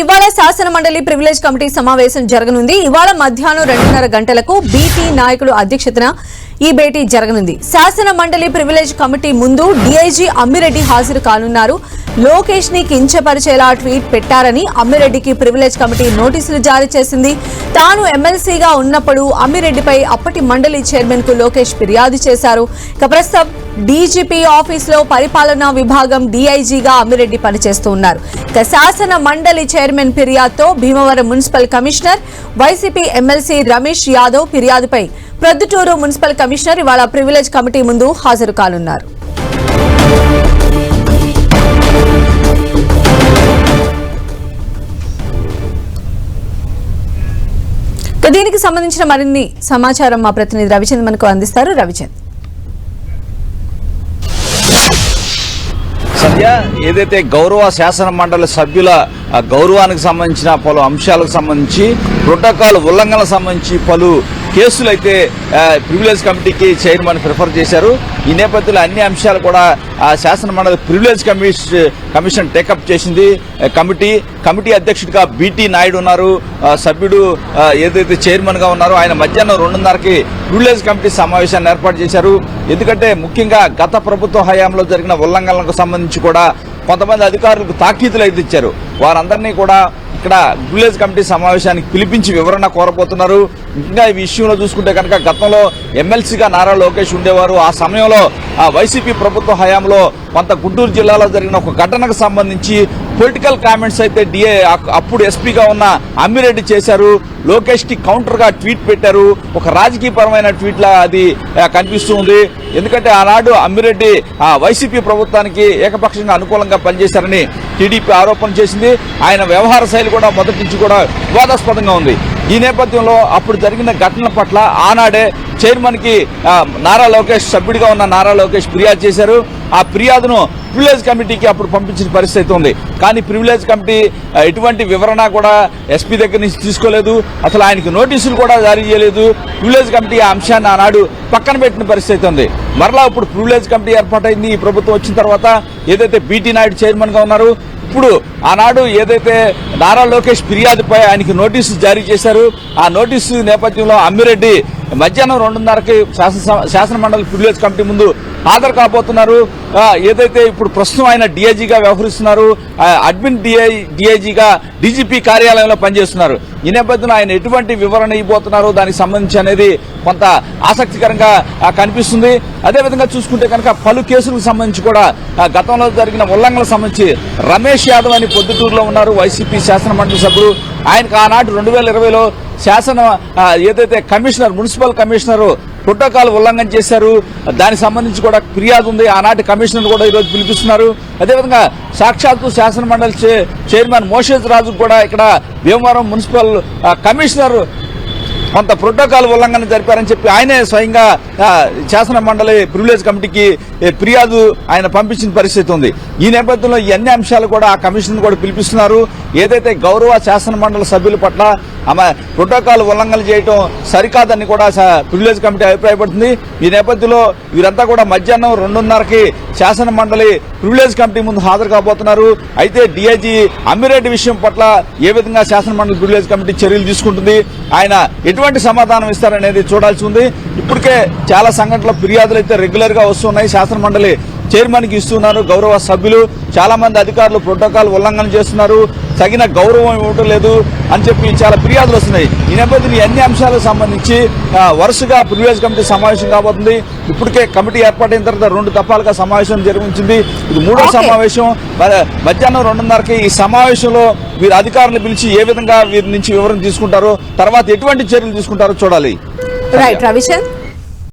ఇవాళ శాసన మండలి ప్రివిలేజ్ కమిటీ సమావేశం జరగనుంది. ఇవాళ మధ్యాహ్నం రెండున్నర గంటలకు బీటీ నాయకుడు అధ్యక్షతన ఈ భేటీ జరగనుంది. శాసన మండలి ప్రివిలేజ్ కమిటీ ముందు డీఐజీ అమ్మిరెడ్డి హాజరు కానున్నారు. లోకేష్ని కించపరిచేలా ట్వీట్ పెట్టారని అమ్మిరెడ్డికి ప్రివిలేజ్ కమిటీ నోటీసులు జారీ చేసింది. తాను ఎమ్మెల్సీగా ఉన్నప్పుడు అమ్మిరెడ్డిపై అప్పటి మండలి చైర్మన్కు లోకేష్ ఫిర్యాదు చేశారు. ఇక ప్రస్తుతం డీజీపీ ఆఫీసులో పరిపాలనా విభాగం డీఐజీగా అమ్మిరెడ్డి పనిచేస్తూ ఉన్నారు. ఇక శాసన మండలి చైర్మన్ ఫిర్యాదుతో Bhimavaram municipal commissioner YCP MLC Ramesh Yadav ఫిర్యాదుపై Proddatur municipal commissioner ఇవాళ ప్రివిలేజ్ కమిటీ ముందు హాజరు కానున్నారు. దీనికి సంబంధించిన మరిన్ని సమాచారం మా ప్రతినిధి రవిచంద్ మనకు అందిస్తారు. రవిచంద్. సంధ్య ఏదైతే గౌరవ శాసన మండలి సభ్యుల గౌరవానికి సంబంధించిన పలు అంశాలకు సంబంధించి ప్రోటోకాల్ ఉల్లంఘనకు సంబంధించి పలు కేసులు అయితే ప్రివిలేజ్ కమిటీకి చైర్మన్ ప్రిఫర్ చేశారు. ఈ నేపథ్యంలో అన్ని అంశాలు కూడా ఆ శాసన మండలి privilege commission commission take up చేసింది. కమిటీ కమిటీ అధ్యక్షుడిగా బీటీ నాయుడు ఉన్నారు. సభ్యుడు ఏదైతే చైర్మన్గా ఉన్నారో ఆయన మధ్యాహ్నం రెండున్నరకి ప్రివిలేజ్ కమిటీ సమావేశాన్ని ఏర్పాటు చేశారు. ఎందుకంటే ముఖ్యంగా గత ప్రభుత్వ హయాంలో జరిగిన ఉల్లంఘనలకు సంబంధించి కూడా కొంతమంది అధికారులకు తాకీదులు అయితే ఇచ్చారు. వారందరినీ కూడా ఇక్కడ విలేజ్ కమిటీ సమావేశానికి పిలిపించి వివరణ కోరబోతున్నారు. ఇంకా ఈ విషయంలో చూసుకుంటే కనుక గతంలో ఎమ్మెల్సీగా నారా లోకేష్ ఉండేవారు. ఆ సమయంలో ఆ వైసీపీ ప్రభుత్వ హయాంలో కొంత గుంటూరు జిల్లాలో జరిగిన ఒక ఘటనకు సంబంధించి పొలిటికల్ కామెంట్స్ అయితే డిఏ అప్పుడు ఎస్పీగా ఉన్న అమ్మిరెడ్డి చేశారు. లోకేష్కి కౌంటర్గా ట్వీట్ పెట్టారు. ఒక రాజకీయపరమైన ట్వీట్ లా అది కనిపిస్తుంది ఎందుకంటే ఆనాడు అమ్మిరెడ్డి ఆ వైసీపీ ప్రభుత్వానికి ఏకపక్షంగా అనుకూలంగా పనిచేశారని టీడీపీ ఆరోపణ చేసింది. ఆయన వ్యవహార శైలి కూడా మొదటి నుంచి కూడా వివాదాస్పదంగా ఉంది. ఈ నేపథ్యంలో అప్పుడు జరిగిన ఘటన పట్ల ఆనాడే చైర్మన్కి నారా లోకేష్ సభ్యుడిగా ఉన్న నారా లోకేష్ ఫిర్యాదు చేశారు. ఆ ఫిర్యాదును ప్రివిలేజ్ కమిటీకి అప్పుడు పంపించిన పరిస్థితి ఉంది. కానీ ప్రివిలేజ్ కమిటీ ఎటువంటి వివరణ కూడా ఎస్పీ దగ్గర నుంచి తీసుకోలేదు. అసలు ఆయనకు నోటీసులు కూడా జారీ చేయలేదు. ప్రివిలేజ్ కమిటీ ఆ అంశాన్ని ఆనాడు పక్కన పెట్టిన పరిస్థితి ఉంది. మరలా ఇప్పుడు ప్రివిలేజ్ కమిటీ ఏర్పాటైంది. ఈ ప్రభుత్వం వచ్చిన తర్వాత ఏదైతే బీటీ నాయుడు చైర్మన్గా ఉన్నారు ఇప్పుడు ఆనాడు ఏదైతే నారా లోకేష్ ఫిర్యాదుపై ఆయనకి నోటీసు జారీ చేశారు. ఆ నోటీసు నేపథ్యంలో అమ్మిరెడ్డి మధ్యాహ్నం రెండున్నరకి శాసన శాసనమండలి ప్రివిలేజ్ కమిటీ ముందు హాజరు కాబోతున్నారు. ఏదైతే ఇప్పుడు ప్రస్తుతం ఆయన డిఐజీగా వ్యవహరిస్తున్నారు అడ్మిన్ డిఐ డిఐజీగా డీజీపీ కార్యాలయంలో పనిచేస్తున్నారు. ఈ నేపథ్యంలో ఆయన ఎటువంటి వివరణ ఇవ్వబోతున్నారు? దానికి సంబంధించి అనేది కొంత ఆసక్తికరంగా కనిపిస్తుంది. అదేవిధంగా చూసుకుంటే కనుక పలు కేసులకు సంబంధించి కూడా గతంలో జరిగిన ఉల్లంఘనలకు సంబంధించి రమేష్ యాదవ్ అని పొద్దుటూరులో ఉన్నారు వైసీపీ శాసనమండలి సభ్యుడు. ఆయనకు ఆనాడు రెండు వేల ఇరవైలో శాసన ఏదైతే కమిషనర్ మున్సిపల్ కమిషనరు ప్రోటోకాల్ ఉల్లంఘన చేశారు. దానికి సంబంధించి కూడా ఫిర్యాదు ఉంది. ఆనాటి కమిషనర్ కూడా ఈరోజు పిలిపిస్తున్నారు. అదేవిధంగా సాక్షాత్తు శాసన మండలి చే- చైర్మన్ మోషేజ్ రాజు కూడా ఇక్కడ భీమవరం మున్సిపల్ కమిషనర్ కొంత ప్రోటోకాల్ ఉల్లంఘన జరిపారని చెప్పి ఆయనే స్వయంగా శాసన మండలి ప్రివిలేజ్ కమిటీకి ఫిర్యాదు ఆయన పంపించిన పరిస్థితి ఉంది. ఈ నేపథ్యంలో ఈ అన్ని అంశాలు కూడా ఆ కమిషన్ కూడా పిలిపిస్తున్నారు. ఏదైతే గౌరవ శాసన మండలి సభ్యుల పట్ల ఆమె ప్రోటోకాల్ ఉల్లంఘన చేయడం సరికాదని కూడా ప్రివిలేజ్ కమిటీ అభిప్రాయపడుతుంది. ఈ నేపథ్యంలో వీరంతా కూడా మధ్యాహ్నం రెండున్నరకి శాసన మండలి ప్రివిలేజ్ కమిటీ ముందు హాజరు కాబోతున్నారు. అయితే డిఐజీ అమ్మిరెడ్డి విషయం పట్ల ఏ విధంగా శాసన మండలి ప్రివిలేజ్ కమిటీ చర్యలు తీసుకుంటుంది? ఆయన ఎటువంటి సమాధానం ఇస్తారనేది చూడాల్సి ఉంది. ఇప్పటికే చాలా సంఘటనల ఫిర్యాదులు అయితే రెగ్యులర్గా వస్తున్నాయి. శాసన మండలి చైర్మన్కి ఇస్తున్నారు గౌరవ సభ్యులు. చాలా మంది అధికారులు ప్రోటోకాల్ ఉల్లంఘన చేస్తున్నారు. తగిన గౌరవం ఇవ్వటం లేదు అని చెప్పి చాలా ఫిర్యాదులు వస్తున్నాయి. ఈ నేపథ్యంలో ఈ అన్ని అంశాలకు సంబంధించి వరుసగా ప్రివిలేజ్ కమిటీ సమావేశం కాబోతుంది. ఇప్పటికే కమిటీ ఏర్పాటైన తర్వాత రెండు దఫాలుగా సమావేశం జరిగించింది ఇది మూడో. సమావేశం. మధ్యాహ్నం రెండున్నరకి ఈ సమావేశంలో వీరు అధికారులు పిలిచి ఏ విధంగా వీరి నుంచి వివరణ తీసుకుంటారో తర్వాత ఎటువంటి చర్యలు తీసుకుంటారో చూడాలి. రైట్ రవిచంద్